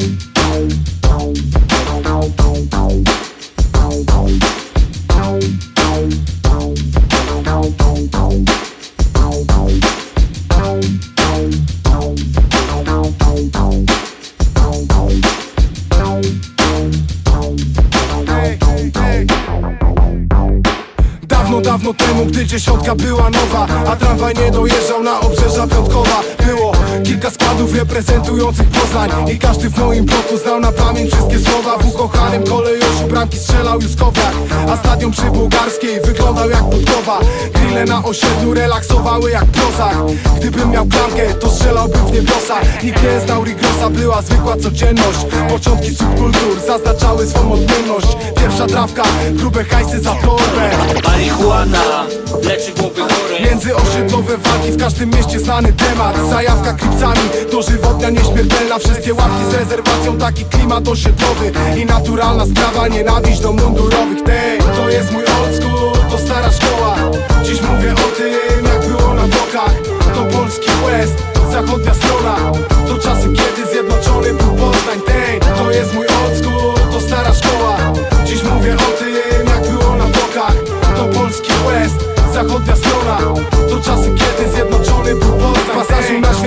Thank you. Dawno, temu, gdy dziesiątka była nowa A tramwaj nie dojeżdżał na obrzeża Piątkowa. Było kilka składów reprezentujących Poznań I każdy w moim bloku znał na pamięć wszystkie słowa. W ukochanym kolejuszu bramki strzelał Juskowiak A stadion przy Bułgarskiej wyglądał jak budkowa. Grille na osiedlu relaksowały jak prozak Gdybym miał klamkę, to strzelałbym w niebiosa. Nikt nie znał Rigrosa, była zwykła codzienność. Początki subkultur zaznaczały swą odmienność. Pierwsza trawka, grube hajsy za torbę Marihuana leczy głowy chore. Międzyosiedlowe walki w każdym mieście znany temat. Zajawka klipsami, dożywotnia nieśmiertelna. Wszystkie ławki z rezerwacją, taki klimat osiedlowy. I naturalna sprawa, nienawiść do mundurowych. Tej, to jest mój old school, to stara szkoła. Dziś mówię o tym, jak było na blokach. To polski West, zachodnia strona. To czasy, kiedy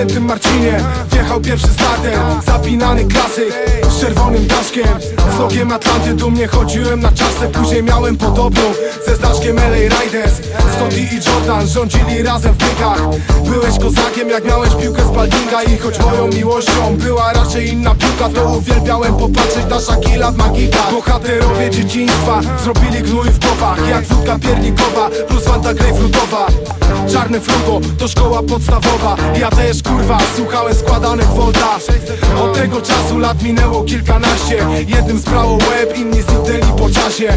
Marcinie. Wjechał pierwszy starter Zapinany klasyk z czerwonym daszkiem. Z logiem Atlanty dumnie chodziłem na czasę Później miałem podobną ze znaczkiem LA Riders. Scotty i Jordan rządzili razem w biegach. Byłeś kozakiem jak miałeś piłkę z Baldinga I choć moją miłością była raczej inna piłka To uwielbiałem popatrzeć na Shakila w Magika Bohaterowie dzieciństwa zrobili gnój w głowach Jak wódka piernikowa plus fanta grejpfrutowa Czarne frugo to szkoła podstawowa. Ja też kurwa słuchałem składanych volta. Od tego czasu lat minęło kilkanaście. Jednym sprało łeb, inni zniknęli po czasie.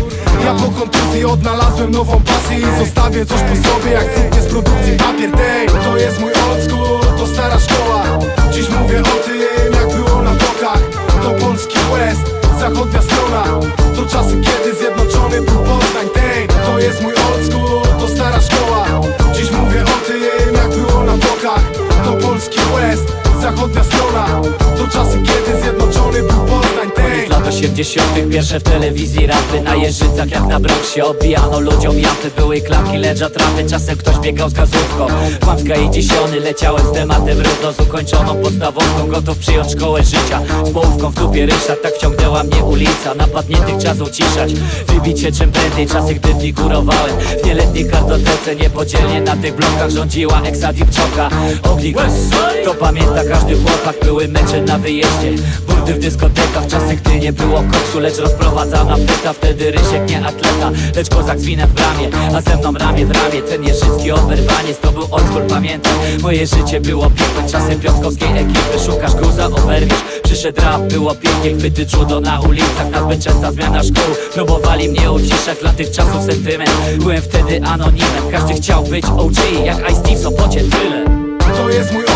Ja po kontuzji odnalazłem nową pasję I zostawię coś po sobie jak cuknie z produkcji papier. Tej, to jest mój old school, to stara szkoła. Dziś mówię o tym 80 pierwsze w telewizji rapy. Na jeżycach jak na Bronxie obijano ludziom japy. Były klamki, ledża, trapy, czasem ktoś biegał z gazówką. Kłamska i dziesiony, leciałem z tematem równo Z ukończoną podstawowką, gotów przyjąć szkołę życia Z połówką w dupie ryszard, tak wciągnęła mnie ulica. Napadniętych czas uciszać, wybicie czym prędzej. Czasy gdy figurowałem w nieletniej kartotece. Niepodzielnie na tych blokach rządziła Exadip Czoka Ognik, to pamięta. Każdy chłopak. Były mecze na wyjeździe, burdy w dyskotekach. Czasy gdy nie było koksu, lecz rozprowadzana feta. Wtedy Rysiek nie atleta, lecz kozak z winem w ramię A ze mną ramię w ramię, ten jeżycki oberwaniec To był school, pamiętam, moje życie było piękne Czasem piątkowskiej ekipy, szukasz guza, oberwiesz Przyszedł rap, było pięknie, chwyty judo na ulicach. Nazbyt częsta zmiana szkół, próbowali mnie uciszać Dla tych czasów sentyment, byłem wtedy anonimem. Każdy chciał być OG, jak Ice-T w Sopocie. Tyle. To jest mój